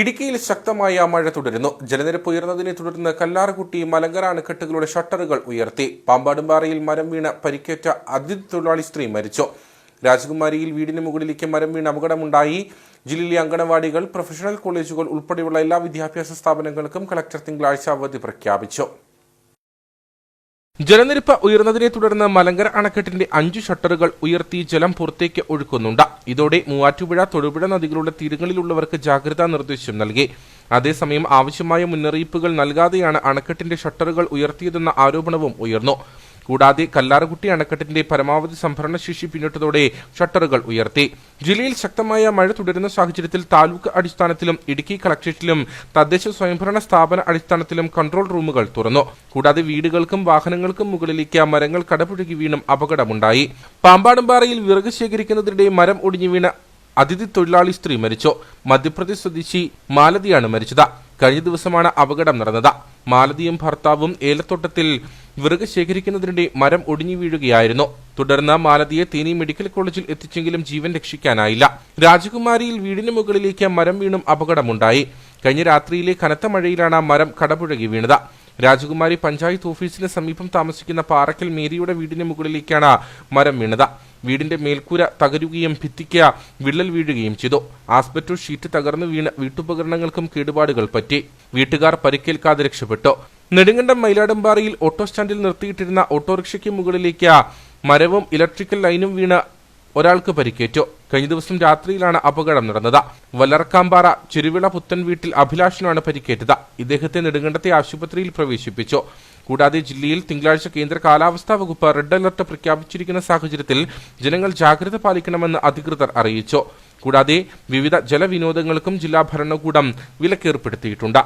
ഇടുക്കിയിൽ ശക്തമായ മഴ തുടരുന്നു. ജലനിരപ്പ് ഉയർന്നതിനെ തുടർന്ന് കല്ലാർകുട്ടി മലങ്കര അണക്കെട്ടുകളുടെ ഷട്ടറുകൾ ഉയർത്തി. പാമ്പാടുംപാറയിൽ മരം വീണ പരിക്കേറ്റ അതിഥി തൊഴിലാളി സ്ത്രീ മരിച്ചു. രാജകുമാരിയിൽ വീടിന് മുകളിലേക്ക് മരം വീണ് അപകടമുണ്ടായി. ജില്ലയിലെ അങ്കണവാടികൾ പ്രൊഫഷണൽ കോളേജുകൾ ഉൾപ്പെടെയുള്ള എല്ലാ വിദ്യാഭ്യാസ സ്ഥാപനങ്ങൾക്കും കളക്ടർ തിങ്കളാഴ്ച അവധി പ്രഖ്യാപിച്ചു. ജലനിരപ്പ് ഉയർന്നതിനെ തുടർന്ന് മലങ്കര അണക്കെട്ടിന്റെ അഞ്ചു ഷട്ടറുകൾ ഉയർത്തി ജലം പുറത്തേക്ക് ഒഴുക്കുന്നുണ്ട്. ഇതോടെ മൂവാറ്റുപുഴ തൊടുപുഴ നദികളുടെ തീരങ്ങളിലുള്ളവർക്ക് ജാഗ്രതാ നിർദ്ദേശം നൽകി. അതേസമയം ആവശ്യമായ മുന്നറിയിപ്പുകൾ നൽകാതെയാണ് അണക്കെട്ടിന്റെ ഷട്ടറുകൾ ഉയർത്തിയതെന്ന ആരോപണവും ഉയർന്നു. കൂടാതെ കല്ലാറുകുട്ടി അണക്കെട്ടിന്റെ പരമാവധി സംഭരണ ശേഷി പിന്നിട്ടതോടെ ഷട്ടറുകൾ ഉയർത്തി. ജില്ലയിൽ ശക്തമായ മഴ തുടരുന്ന സാഹചര്യത്തിൽ താലൂക്ക് അടിസ്ഥാനത്തിലും ഇടുക്കി കളക്ടറേറ്റിലും തദ്ദേശ സ്വയംഭരണ സ്ഥാപന അടിസ്ഥാനത്തിലും കൺട്രോൾ റൂമുകൾ തുറന്നു. കൂടാതെ വീടുകൾക്കും വാഹനങ്ങൾക്കും മുകളിലേക്ക് മരങ്ങൾ കടപുഴകി വീണും അപകടമുണ്ടായി. പാമ്പാടുംപാറയിൽ വിറക് ശേഖരിക്കുന്നതിനിടെ മരം ഒടിഞ്ഞു വീണ അതിഥി തൊഴിലാളി സ്ത്രീ മരിച്ചു. മധ്യപ്രദേശ് സ്വദേശി മാലതിയാണ് മരിച്ചത്. കഴിഞ്ഞ ദിവസമാണ് അപകടം നടന്നത്. മാലതിയും ഭർത്താവും ഏലത്തോട്ടത്തിൽ വിറക് ശേഖരിക്കുന്നതിനിടെ മരം ഒടിഞ്ഞു വീഴുകയായിരുന്നു. തുടർന്ന് മാലതിയെ തേനി മെഡിക്കൽ കോളേജിൽ എത്തിച്ചെങ്കിലും ജീവൻ രക്ഷിക്കാനായില്ല. രാജകുമാരിയിൽ വീടിന് മുകളിലേക്ക് മരം വീണും അപകടമുണ്ടായി. കഴിഞ്ഞ രാത്രിയിലെ കനത്ത മഴയിലാണ് മരം കടപുഴകി വീണത്. രാജകുമാരി പഞ്ചായത്ത് ഓഫീസിന് സമീപം താമസിക്കുന്ന പാറക്കൽ മേരിയുടെ വീടിന് മുകളിലേക്കാണ് മരം വീണത്. വീടിന്റെ മേൽക്കൂര തകരുകയും ഭിത്തിക്ക് വിള്ളൽ വീഴുകയും ചെയ്തു. ആസ്പെറ്റോ ഷീറ്റ് തകർന്നു വീണ വീട്ടുപകരണങ്ങൾക്കും കേടുപാടുകൾ പറ്റി. വീട്ടുകാർ പരിക്കേൽക്കാതെ രക്ഷപ്പെട്ടു. നെടുങ്കണ്ടം മയിലാടുംപാറയിൽ ഓട്ടോ സ്റ്റാൻഡിൽ നിർത്തിയിട്ടിരുന്ന ഓട്ടോറിക്ഷയ്ക്ക് മുകളിലേക്ക് മരവും ഇലക്ട്രിക്കൽ ലൈനും വീണ് ഒരാൾക്ക് പരിക്കേറ്റു. കഴിഞ്ഞ ദിവസം രാത്രിയിലാണ് അപകടം നടന്നത്. വല്ലർക്കാമ്പാറ ചെരുവിള പുത്തൻ വീട്ടിൽ അഭിലാഷിനാണ് പരിക്കേറ്റത്. ഇദ്ദേഹത്തെ നെടുങ്കണ്ടത്തെ ആശുപത്രിയിൽ പ്രവേശിപ്പിച്ചു. കൂടാതെ ജില്ലയിൽ തിങ്കളാഴ്ച കേന്ദ്ര കാലാവസ്ഥാ വകുപ്പ് റെഡ് അലർട്ട് പ്രഖ്യാപിച്ചിരിക്കുന്ന സാഹചര്യത്തിൽ ജനങ്ങൾ ജാഗ്രത പാലിക്കണമെന്ന് അധികൃതർ അറിയിച്ചു. കൂടാതെ വിവിധ ജലവിനോദങ്ങൾക്കും ജില്ലാ ഭരണകൂടം വിലക്കേർപ്പെടുത്തിയിട്ടുണ്ട്.